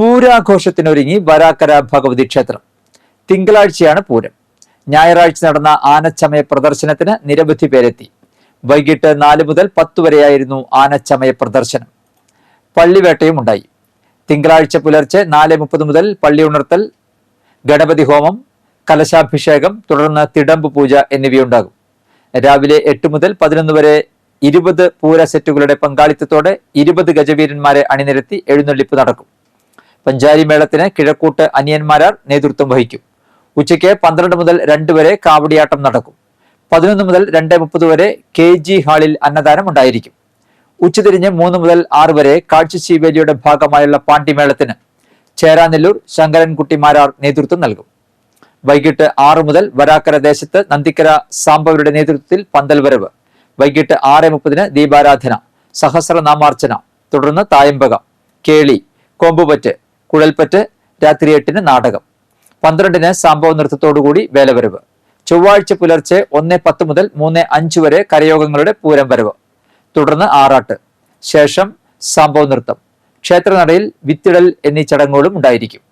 പൂരാഘോഷത്തിനൊരുങ്ങി വരാക്കര ഭഗവതി ക്ഷേത്രം. തിങ്കളാഴ്ചയാണ് പൂരം. ഞായറാഴ്ച നടന്ന ആനച്ചമയ പ്രദർശനത്തിന് നിരവധി പേരെത്തി. വൈകിട്ട് നാല് മുതൽ പത്ത് വരെയായിരുന്നു ആനച്ചമയ പ്രദർശനം. പള്ളിവേട്ടയും ഉണ്ടായി. തിങ്കളാഴ്ച പുലർച്ചെ നാല് മുപ്പത് മുതൽ പള്ളി ഉണർത്തൽ ഗണപതി ഹോമം കലശാഭിഷേകം തുടർന്ന് തിടമ്പ് പൂജ എന്നിവയുണ്ടാകും. രാവിലെ എട്ട് മുതൽ പതിനൊന്ന് വരെ ഇരുപത് പൂര സെറ്റുകളുടെ പങ്കാളിത്തത്തോടെ ഇരുപത് ഗജവീരന്മാരെ അണിനിരത്തി എഴുന്നള്ളിപ്പ് നടക്കും. പഞ്ചാരി മേളത്തിന് കിഴക്കൂട്ട് അനിയന്മാരാർ നേതൃത്വം വഹിക്കും. ഉച്ചയ്ക്ക് പന്ത്രണ്ട് മുതൽ രണ്ട് വരെ കാവടിയാട്ടം നടക്കും. പതിനൊന്ന് മുതൽ രണ്ട് മുപ്പത് വരെ കെ ജി ഹാളിൽ അന്നദാനം ഉണ്ടായിരിക്കും. ഉച്ചതിരിഞ്ഞ് മൂന്ന് മുതൽ ആറ് വരെ കാഴ്ചശീവേലിയുടെ ഭാഗമായുള്ള പാണ്ഡിമേളത്തിന് ചേരാനെല്ലൂർ ശങ്കരൻകുട്ടിമാരാർ നേതൃത്വം നൽകും. വൈകിട്ട് ആറ് മുതൽ വരാക്കര ദേശത്ത് നന്ദിക്കര സാമ്പവരുടെ നേതൃത്വത്തിൽ പന്തൽ വരവ്. വൈകിട്ട് ആറ് മുപ്പതിന് ദീപാരാധന സഹസ്രനാമാർച്ചന തുടർന്ന് തായമ്പക കേളി കൊമ്പുപറ്റ് കുഴൽപ്പറ്റ് രാത്രി എട്ടിന് നാടകം. പന്ത്രണ്ടിന് സംഭവ നൃത്തത്തോടുകൂടി വേലവരവ്. ചൊവ്വാഴ്ച പുലർച്ചെ ഒന്ന് പത്ത് മുതൽ മൂന്ന് അഞ്ച് വരെ കരയോഗങ്ങളുടെ പൂരം വരവ് തുടർന്ന് ആറാട്ട്. ശേഷം സംഭവ നൃത്തം. ക്ഷേത്രനടയിൽ വിത്തിടൽ എന്നീ ചടങ്ങുകളും ഉണ്ടായിരിക്കും.